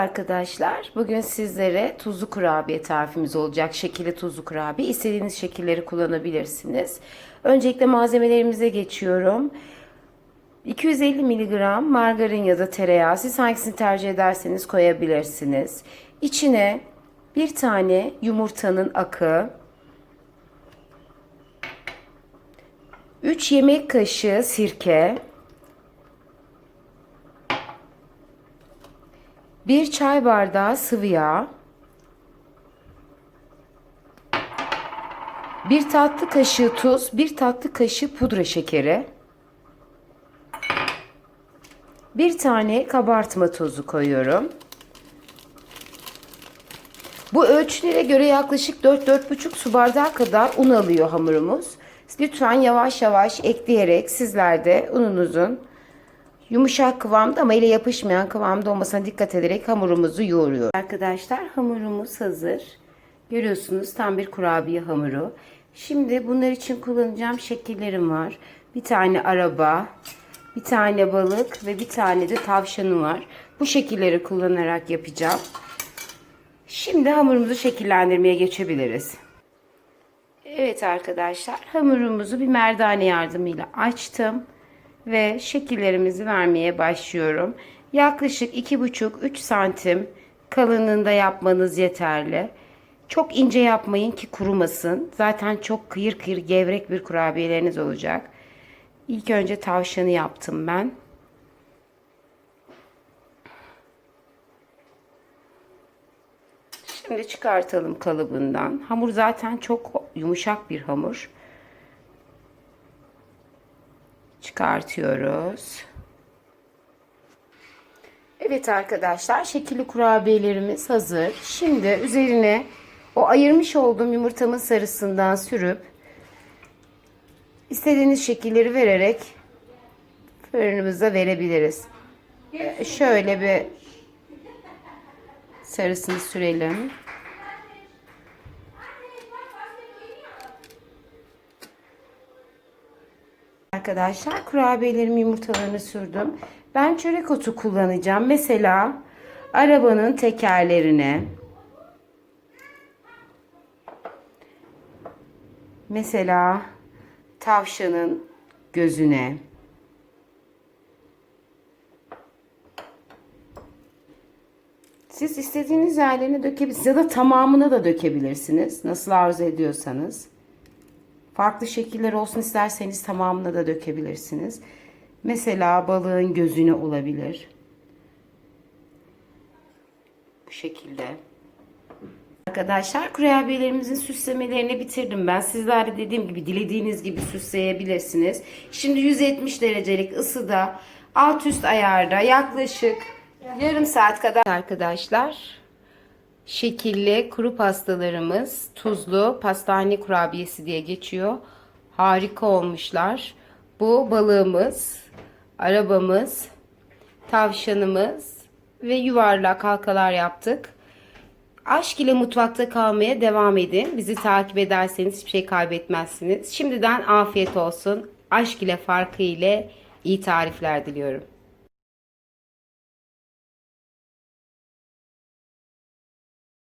Arkadaşlar bugün sizlere tuzlu kurabiye tarifimiz olacak. Şekilli tuzlu kurabiye. İstediğiniz şekilleri kullanabilirsiniz. Öncelikle malzemelerimize geçiyorum. 250 mg margarin ya da tereyağı siz hangisini tercih ederseniz koyabilirsiniz. İçine bir tane yumurtanın akı, 3 yemek kaşığı sirke, 1 çay bardağı sıvı yağ, 1 tatlı kaşığı tuz, 1 tatlı kaşığı pudra şekeri, 1 tane kabartma tozu koyuyorum. Bu ölçülere göre yaklaşık 4-4,5 su bardağı kadar un alıyor hamurumuz. Lütfen yavaş yavaş ekleyerek sizler de ununuzun yumuşak kıvamda ama ele yapışmayan kıvamda olmasına dikkat ederek hamurumuzu yoğuruyoruz. Arkadaşlar hamurumuz hazır. Görüyorsunuz tam bir kurabiye hamuru. Şimdi bunlar için kullanacağım şekillerim var. Bir tane araba, bir tane balık ve bir tane de tavşanım var. Bu şekilleri kullanarak yapacağım. Şimdi hamurumuzu şekillendirmeye geçebiliriz. Evet arkadaşlar hamurumuzu bir merdane yardımıyla açtım ve şekillerimizi vermeye başlıyorum. Yaklaşık 2,5-3 santim kalınlığında yapmanız yeterli. Çok ince yapmayın ki kurumasın. Zaten çok kıyır kıyır gevrek bir kurabiyeleriniz olacak. İlk önce tavşanı yaptım ben. Şimdi çıkartalım kalıbından. Hamur zaten çok yumuşak bir hamur. Çıkartıyoruz. Evet arkadaşlar şekilli kurabiyelerimiz hazır. Şimdi üzerine o ayırmış olduğum yumurtamın sarısından sürüp istediğiniz şekilleri vererek fırınımıza verebiliriz. Ee, Şöyle bir sarısını sürelim. Arkadaşlar kurabiyelerim yumurtalarını sürdüm. Ben çörek otu kullanacağım. Mesela arabanın tekerlerine. Mesela tavşanın gözüne. Siz istediğiniz yerlerine dökebilirsiniz ya da tamamına da dökebilirsiniz. Nasıl arzu ediyorsanız. Farklı şekiller olsun isterseniz tamamına da dökebilirsiniz. Mesela balığın gözüne olabilir. Bu şekilde. Arkadaşlar kurabiyelerimizin süslemelerini bitirdim ben. Sizler de dediğim gibi dilediğiniz gibi süsleyebilirsiniz. Şimdi 170 derecelik ısıda alt üst ayarda yaklaşık yarım saat kadar arkadaşlar şekilli kuru pastalarımız tuzlu pastane kurabiyesi diye geçiyor. Harika olmuşlar. Bu balığımız, arabamız, tavşanımız ve yuvarlak halkalar yaptık. Aşk ile mutfakta kalmaya devam edin. Bizi takip ederseniz hiçbir şey kaybetmezsiniz. Şimdiden afiyet olsun. Aşk ile farkı ile iyi tarifler diliyorum.